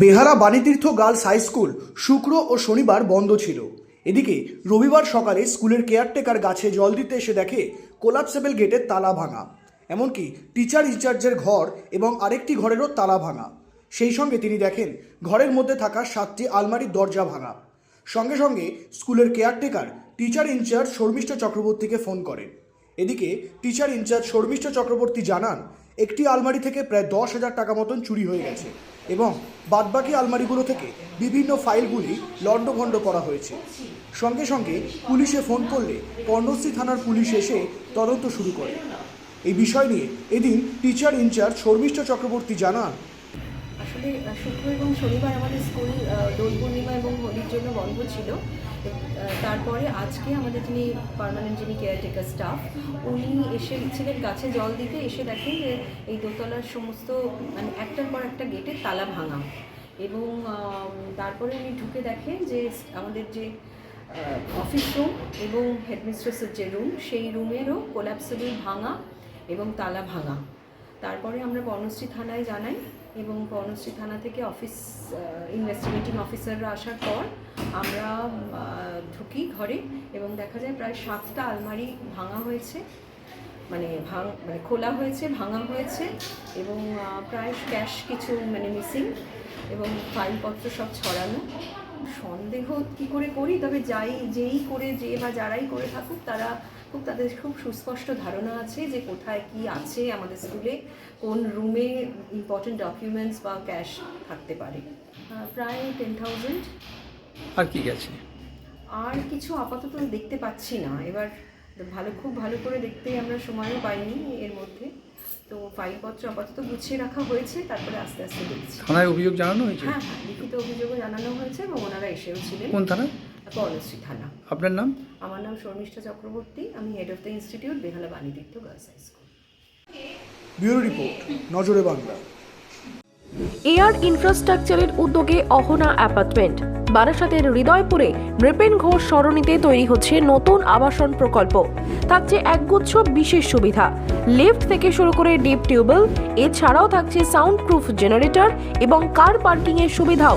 Behala Banitirtha girls high school শুক্র ও শনিবার বন্ধ ছিল। এদিকে রবিবার সকালে স্কুলের কেয়ারটেকার গাছে জল দিতে এসে দেখে কোলাপসেবল গেটের তালা ভাঙা। এমনকি টিচার ইনচার্জের ঘর এবং আরেকটি ঘরেরও তালা ভাঙা। সেই সঙ্গে তিনি দেখেন, ঘরের মধ্যে থাকা সাতটি আলমারির দরজা ভাঙা। সঙ্গে সঙ্গে স্কুলের কেয়ারটেকার টিচার ইনচার্জ শর্মিষ্ঠ চক্রবর্তীকে ফোন করেন। এদিকে টিচার ইনচার্জ শর্মিষ্ঠ চক্রবর্তী জানান একটি আলমারি থেকে প্রায় দশ হাজার টাকা মতন চুরি হয়ে গেছে এবং বাদবাকি আলমারিগুলো থেকে বিভিন্ন ফাইলগুলি লণ্ডভণ্ড করা হয়েছে। সঙ্গে সঙ্গে পুলিশে ফোন করলে কর্ণশ্রী থানার পুলিশ এসে তদন্ত শুরু করে। এই বিষয় নিয়ে এদিন টিচার ইনচার্জ শর্মিষ্ঠ চক্রবর্তী জানান। আসলে শুক্র এবং শনিবার আমাদের স্কুল দোল পূর্ণিমা এবং হোলির জন্য বন্ধ ছিল। তারপরে আজকে আমাদের যিনি পার্মানেন্ট যিনি কেয়ারটেকার স্টাফ উনি এসে ছিলেন গাছে জল দিতে এসে দেখেন যে এই দোতলার সমস্ত মানে একটার পর একটা গেটে তালা ভাঙা। এবং তারপরে উনি ঢুকে দেখেন যে আমাদের যে অফিস রুম এবং হেডমিস্ট্রেসের যে রুম সেই রুমেরও কোলাপসেবল ভাঙা এবং তালা ভাঙা। তারপরে আমরা বর্ণশ্রী থানায় জানাই এবং বর্ণশ্রী থানা থেকে অফিস ইনভেস্টিগেটিং অফিসাররা আসার পর আমরা ঢুকি ঘরে এবং দেখা যায় প্রায় সাতটা আলমারি ভাঙা হয়েছে মানে ভাঙ মানে খোলা হয়েছে, ভাঙা হয়েছে এবং প্রায় ক্যাশ কিছু মানে মিসিং এবং ফাইলপত্র সব ছড়ানো। সন্দেহ কি করে করি? তবে যাই, যেই করে যে বা যারাই করে থাকুক তারা খুব তাদের খুব সুস্পষ্ট ধারণা আছে যে কোথায় কি আছে আমাদের স্কুলে কোন রুমে ইম্পর্টেন্ট ডকুমেন্টস বা ক্যাশ থাকতে পারে। প্রায় টেন থাউজেন্ড আর কি গেছে? আর কিছু আপাতত দেখতে পাচ্ছি না। এবার ভালো খুব ভালো করে দেখতে আমরা সময়ও পাইনি এর মধ্যে। তো ফাইলপত্র আপাতত গুছিয়ে রাখা হয়েছে তারপরে আস্তে আস্তে দেখছি। থানায় অভিযোগ জানানো হয়েছে? হ্যাঁ হ্যাঁ লিখিত অভিযোগও জানানো হয়েছে এবং ওনারা এসেও ছিলেন। কোন থানা কর্ণশ্রী থানা। আপনার নাম? আমার নাম শর্মিষ্ঠা চক্রবর্তী আমি head of the institute Behala Banitirtha girls high school bureau report নজরে বাংলা। এয়ার ইনফ্রাস্ট্রাকচারের উদ্যোগে অহনা অ্যাপার্টমেন্ট। বারাসাতের হৃদয়পুরে নৃপেন ঘোষ সরণিতে তৈরি হচ্ছে নতুন আবাসন প্রকল্প। থাকছে একগুচ্ছ বিশেষ সুবিধা। লিফট থেকে শুরু করে ডিপ টিউবওয়েল এছাড়াও থাকছে সাউন্ড প্রুফ জেনারেটর এবং কার পার্কিং এর সুবিধাও।